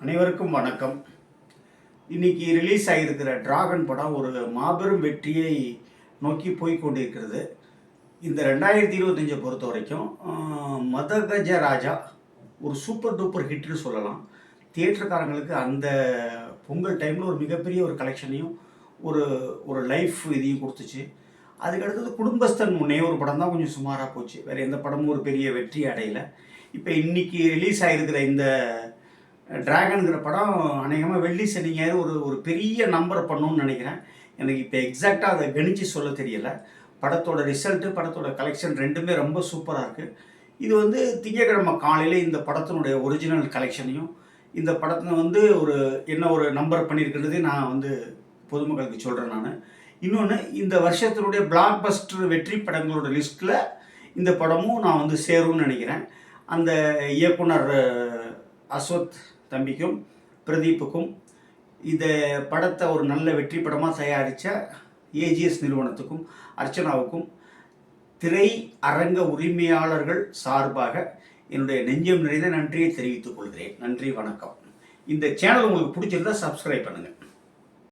அனைவருக்கும் வணக்கம். இன்னைக்கு ரிலீஸ் ஆகியிருக்கிற டிராகன் படம் ஒரு மாபெரும் வெற்றியை நோக்கி போய் கொண்டிருக்கிறது. இந்த ரெண்டாயிரத்தி இருபத்தஞ்சை பொறுத்த வரைக்கும் ஆஹ், மதகஜ ராஜா ஒரு சூப்பர் டூப்பர் ஹிட்னு சொல்லலாம். தியேட்டருக்காரங்களுக்கு அந்த பொங்கல் டைமில் ஒரு மிகப்பெரிய ஒரு கலெக்ஷனையும் ஒரு ஒரு லைஃப் இதையும் கொடுத்துச்சு. அதுக்கு அடுத்தது குடும்பஸ்தன் முன்னே ஒரு படம் தான் கொஞ்சம் சுமாராக போச்சு. வேறு எந்த படமும் ஒரு பெரிய வெற்றி அடையலை. இப்போ இன்றைக்கி ரிலீஸ் ஆகிருக்கிற இந்த டிராகனுங்கிற படம் அநேகமாக வெள்ளி சனி ஞாயிறு ஒரு ஒரு பெரிய நம்பர் பண்ணணும்னு நினைக்கிறேன். எனக்கு இப்போ எக்ஸாக்டாக அதை கணிச்சு சொல்ல தெரியலை. படத்தோட ரிசல்ட்டு படத்தோட கலெக்ஷன் ரெண்டுமே ரொம்ப சூப்பராக இருக்குது இது வந்து திங்கக்கிழமை காலையில் இந்த படத்தினுடைய ஒரிஜினல் கலெக்ஷனையும் இந்த படத்தை வந்து ஒரு என்ன ஒரு நம்பர் பண்ணியிருக்கிறது நான் வந்து பொதுமக்களுக்கு சொல்கிறேன் நான். இன்னொன்று இந்த வருஷத்தினுடைய பிளாக் பஸ்டர் வெற்றி படங்களோட லிஸ்ட்டில் இந்த படமும் நான் வந்து சேரும்னு நினைக்கிறேன். அந்த இயக்குனர் அஸ்வத் தம்பிக்கும் பிரதீப்புக்கும் இந்த படத்தை ஒரு நல்ல வெற்றி படமாக தயாரித்த ஏஜிஎஸ் நிறுவனத்துக்கும் அர்ச்சனாவுக்கும் திரை அரங்க உரிமையாளர்கள் சார்பாக என்னுடைய நெஞ்சம் நிறைந்த நன்றியை தெரிவித்துக் கொள்கிறேன். நன்றி வணக்கம். இந்த சேனல் உங்களுக்கு பிடிச்சிருந்தா சப்ஸ்கிரைப் பண்ணுங்கள்